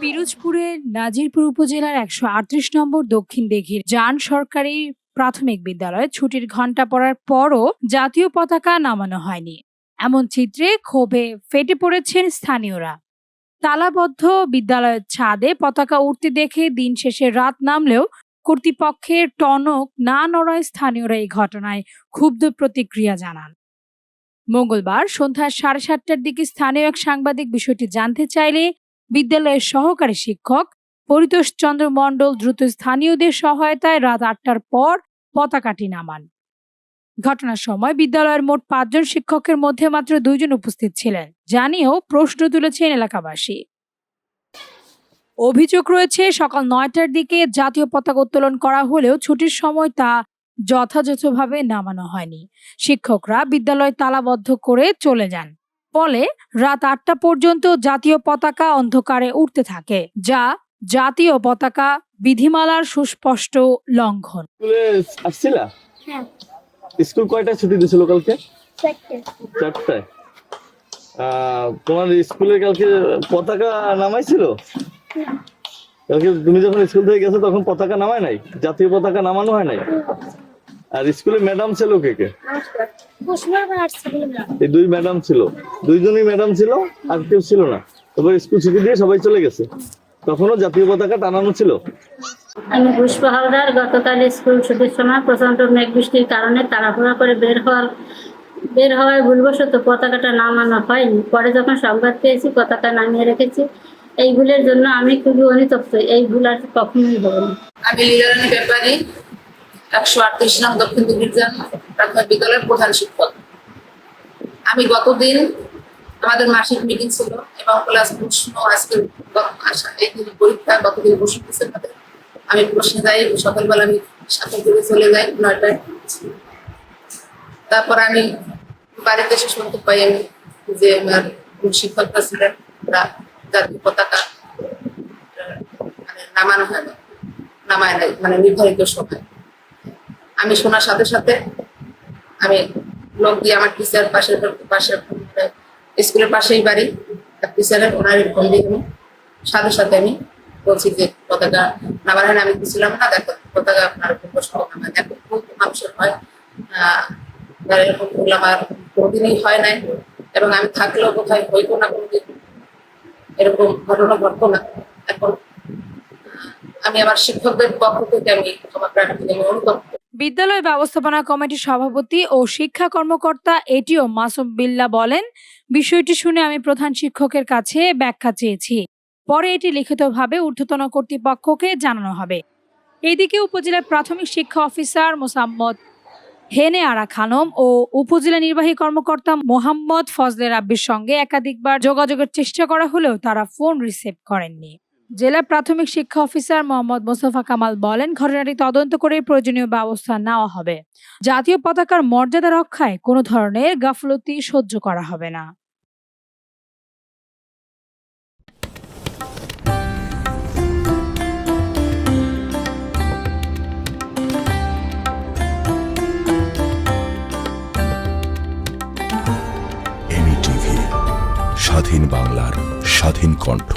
পিরোজপুরের নাজিরপুর উপজেলার একশো আটত্রিশ নম্বর দক্ষিণ দিঘির জান সরকারি প্রাথমিক বিদ্যালয়ে ছুটির ঘণ্টা পড়ার পরও জাতীয় পতাকা নামানো হয়নি। এমন চিত্রে ক্ষোভে ফেটে পড়েছেন স্থানীয়রা। তালাবদ্ধ বিদ্যালয়ের ছাদে পতাকা উঠতে দেখে দিন শেষে রাত নামলেও কর্তৃপক্ষের টনক না নড়ায় স্থানীয়রা এই ঘটনায় ক্ষুব্ধ প্রতিক্রিয়া জানান। মঙ্গলবার সন্ধ্যা সাড়ে সাতটার দিকে স্থানীয় এক সাংবাদিক বিষয়টি জানতে চাইলে বিদ্যালয়ের সহকারী শিক্ষক পরিতোষ চন্দ্র মণ্ডল দ্রুত স্থানীয়দের সহায়তায় রাত আটটার পর পতাকাটি নামান। ঘটনার সময় বিদ্যালয়ের মোট পাঁচজন শিক্ষকের মধ্যে মাত্র দুইজন উপস্থিত ছিলেন জানিয়েও প্রশ্ন তুলেছেন এলাকাবাসী। অভিযোগ রয়েছে, সকাল নয়টার দিকে জাতীয় পতাকা উত্তোলন করা হলেও ছুটির সময় তা যথাযথভাবে নামানো হয়নি। শিক্ষকরা বিদ্যালয় তালাবদ্ধ করে চলে যান। ফলে রাত আটটা পর্যন্ত জাতীয় পতাকা অন্ধকারে উঠতে থাকে যা জাতীয় পতাকা বিধিমালার সুস্পষ্ট লঙ্ঘন। আসছিলা? হ্যাঁ। স্কুল কয়টায় ছুটি দিছিল কালকে? চারটায়? আহ, তোমার স্কুলে কালকে পতাকা নামাইছিল? কালকে তুমি যখন স্কুল থেকে গেছো তখন পতাকা নামায় নাই? জাতীয় পতাকা নামানো হয় নাই? আর স্কুলে ম্যাডাম ছিল কে কে? এই দুই ম্যাডাম ছিল। দুইজনই ম্যাডাম ছিল আর কেউ ছিল না। তারপর স্কুল ছুটি দিয়ে সবাই চলে গেছে। তখনও জাতীয় পতাকা টানানো ছিল। আমি পুষ্প হালদার গতকাল স্কুল ছুটির সময় প্রচণ্ড মেঘ বৃষ্টির কারণে তাড়াহুড়া করে বের হওয়ার বের হওয়ায় ভুলবশত পতাকাটা নামানো হয়নি। পরে যখন সংবাদ পেয়েছি পতাকা নামিয়ে রেখেছি। এই ভুলের জন্য আমি খুবই অনুতপ্ত। এই ভুল আর কখনোই হবে না। আমি লীলারানী ব্যাপারী একশো আটত্রিশ নং দক্ষিণ দিগ্বিজয় প্রাথমিক বিদ্যালয়ের প্রধান শিক্ষক। আমি গতদিন আমাদের মাসিক মিটিং ছিল এবং ক্লাস প্রশ্ন আজকে এই পরীক্ষা গতদিন প্রশ্ন দিচ্ছে আমি প্রশ্নে যাই, সকালবেলা আমি সাথে করে চলে যাই, নয়টায়। তারপর আমি বাড়িতে এসে শুনতে পাই আমি যে আমার শিক্ষকরা ছিলেন জাতীয় পতাকা মানে নামানো হয় নামায় নাই মানে নির্ধারিত সময়। আমি শোনার সাথে সাথে আমি লোক দিয়ে আমার টিচার পাশের পাশের স্কুলের পাশেই বাড়ি টিচারের ওনার ফোন দিয়ে সাথে সাথে আমি বলছি যে পতাকা নামার হয় আমি দিছিলাম না, দেখো পতাকা আপনার প্রশ্ন নামা দেখো খুব মানুষের হয় এরকম ভুল আমার কোনোদিনই হয় নাই। এবং আমি থাকলেও কোথায় হইতো না কোনোদিন। এরকম ঘটনা ঘটতো না। এখন আমি আমার শিক্ষকদের পক্ষ থেকে আমি ক্ষমা প্রার্থী অনুতপ্ত বিদ্যালয় ব্যবস্থাপনা কমিটির সভাপতি ও শিক্ষা কর্মকর্তা এটিও মাসুম বিল্লা বলেন, বিষয়টি শুনে আমি প্রধান শিক্ষকের কাছে ব্যাখ্যা চেয়েছি। পরে এটি লিখিতভাবে ঊর্ধ্বতন কর্তৃপক্ষকে জানানো হবে। এদিকে উপজেলার প্রাথমিক শিক্ষা অফিসার মোসাম্মদ হেনে আরা খানম ও উপজেলা নির্বাহী কর্মকর্তা মোহাম্মদ ফজলে রাব্বির সঙ্গে একাধিকবার যোগাযোগের চেষ্টা করা হলেও তারা ফোন রিসিভ করেননি। জেলা প্রাথমিক শিক্ষা অফিসার মোহাম্মদ মোস্তফা কামাল বলেন, ঘটনাটি তদন্ত করে প্রয়োজনীয় ব্যবস্থা নেওয়া হবে। জাতীয় পতাকার মর্যাদা রক্ষায় কোনো ধরনের গাফলতি সহ্য করা হবে না। স্বাধীন বাংলার স্বাধীন কণ্ঠ।